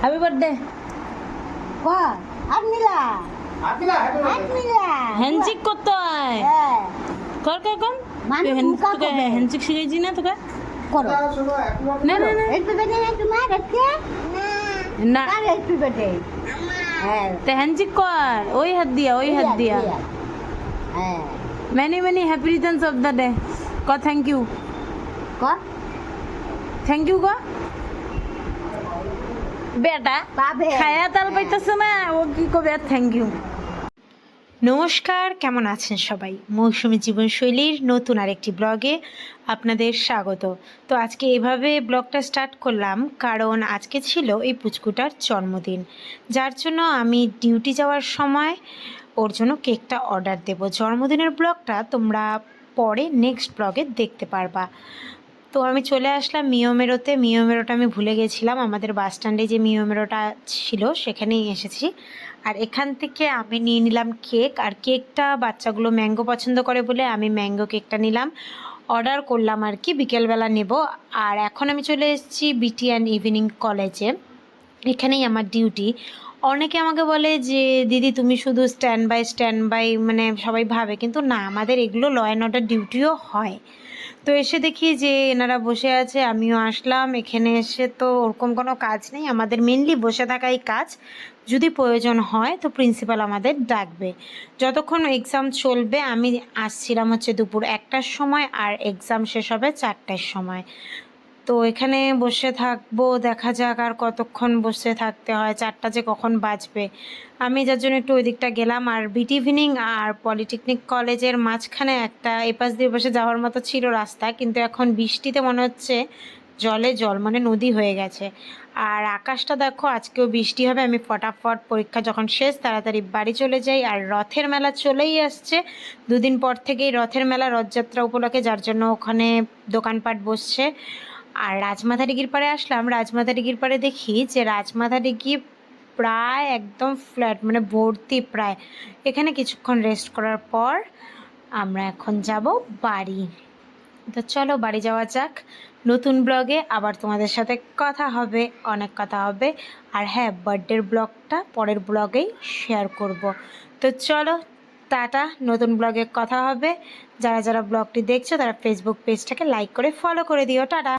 Happy birthday হাত মিলা আপিলা happy মিলা handshake করতে হয়। হ্যাঁ কর কর কর। তোকে। হ্যান্ডশেক শিখাইছি না তোকে? করো। না না না একটু বেটে একটু মা রেখে না। কার একটু বেটে হ্যাঁ। তো হ্যান্ডশেক কর। ওই হাত দিয়া ওই হাত দিয়া। হ্যাঁ। Many many happy returns of the day ক থ্যাংক ইউ কর থ্যাংক ইউ ক? বেটা খায়া তাল পাইতেছে না ও কি কবে থ্যাংক ইউ নমস্কার কেমন আছেন সবাই? মৌসুমী জীবনশৈলীর নতুন আরেকটি ব্লগে আপনাদের স্বাগত। তো আজকে এভাবে ব্লগটা স্টার্ট করলাম কারণ আজকে ছিল এই পুচকুটার জন্মদিন। যার জন্য আমি ডিউটি যাওয়ার সময় ওর জন্য কেকটা অর্ডার দেব। জন্মদিনের ব্লগটা তোমরা পরে নেক্সট ব্লগে দেখতে পারবা। তো আমি চলে আসলাম মিওমেরোতে মিওমেরোটা আমি ভুলে গেছিলাম। আমাদের বাস স্ট্যান্ডে যে মিওমেরোটা ছিল, সেখানেই এসেছি। আর এখান থেকে আমি নিয়ে নিলাম কেক। আর কেকটা বাচ্চাগুলো ম্যাঙ্গো পছন্দ করে বলে আমি ম্যাঙ্গো কেকটা নিলাম। অর্ডার করলাম আর কি, বিকেলবেলা নেব। আর এখন আমি চলে এসেছি বিটি অ্যান্ড ইভিনিং কলেজে। এখানেই আমার ডিউটি। অনেকে আমাকে বলে যে, দিদি, তুমি শুধু স্ট্যান্ড বাই স্ট্যান্ড বাই মানে সবাই ভাবে। কিন্তু না, আমাদের এগুলো ল অ্যান্ড অর্ডার ডিউটিও হয়। তো এসে দেখি যে এনারা বসে আছে, আমিও আসলাম। এখানে এসে তো ওরকম কোনো কাজ নেই। আমাদের মেনলি বসে থাকাই কাজ। যদি প্রয়োজন হয় তো প্রিন্সিপাল আমাদের ডাকবে। যতক্ষণ এক্সাম চলবে, আমি আসছিলাম হচ্ছে দুপুর একটার সময় আর এক্সাম শেষ হবে চারটার সময়। তো এখানে বসে থাকব, দেখা যাক আর কতক্ষণ বসে থাকতে হয়, চারটা যে কখন বাজবে। আমি যার জন্য একটু ওই দিকটা গেলাম, আর বিট ইভিনিং আর পলিটেকনিক কলেজের মাঝখানে একটা এপাশ দিয়ে বসে যাওয়ার মতো ছিল রাস্তা, কিন্তু এখন বৃষ্টিতে মনে হচ্ছে জলে জল মানে নদী হয়ে গেছে। আর আকাশটা দেখো, আজকেও বৃষ্টি হবে, আমি ফটাফট পরীক্ষা যখন শেষ, তাড়াতাড়ি বাড়ি চলে যাই। আর রথের মেলা চলেই আসছে। দুদিন পর থেকেই রথের মেলা, রথযাত্রা উপলক্ষে, যার জন্য ওখানে দোকানপাট বসছে। আর রাজমাথা ডিগির পাড়ে আসলাম রাজমাথা ডিগির পাড়ে দেখি যে রাজমাথা ডিগি প্রায় একদম ফ্ল্যাট মানে ভর্তি প্রায়। এখানে কিছুক্ষণ রেস্ট করার পর আমরা এখন যাব বাড়ি। তো চলো বাড়ি যাওয়া যাক। নতুন ব্লগে আবার তোমাদের সাথে কথা হবে, অনেক কথা হবে। আর হ্যাঁ বার্থডের ব্লগটা পরের ব্লগেই শেয়ার করব। তো চলো, টাটা, নতুন ব্লগে কথা হবে। যারা যারা ব্লগটি দেখছ, তারা ফেসবুক পেজটাকে লাইক করে ফলো করে দিও। টাটা!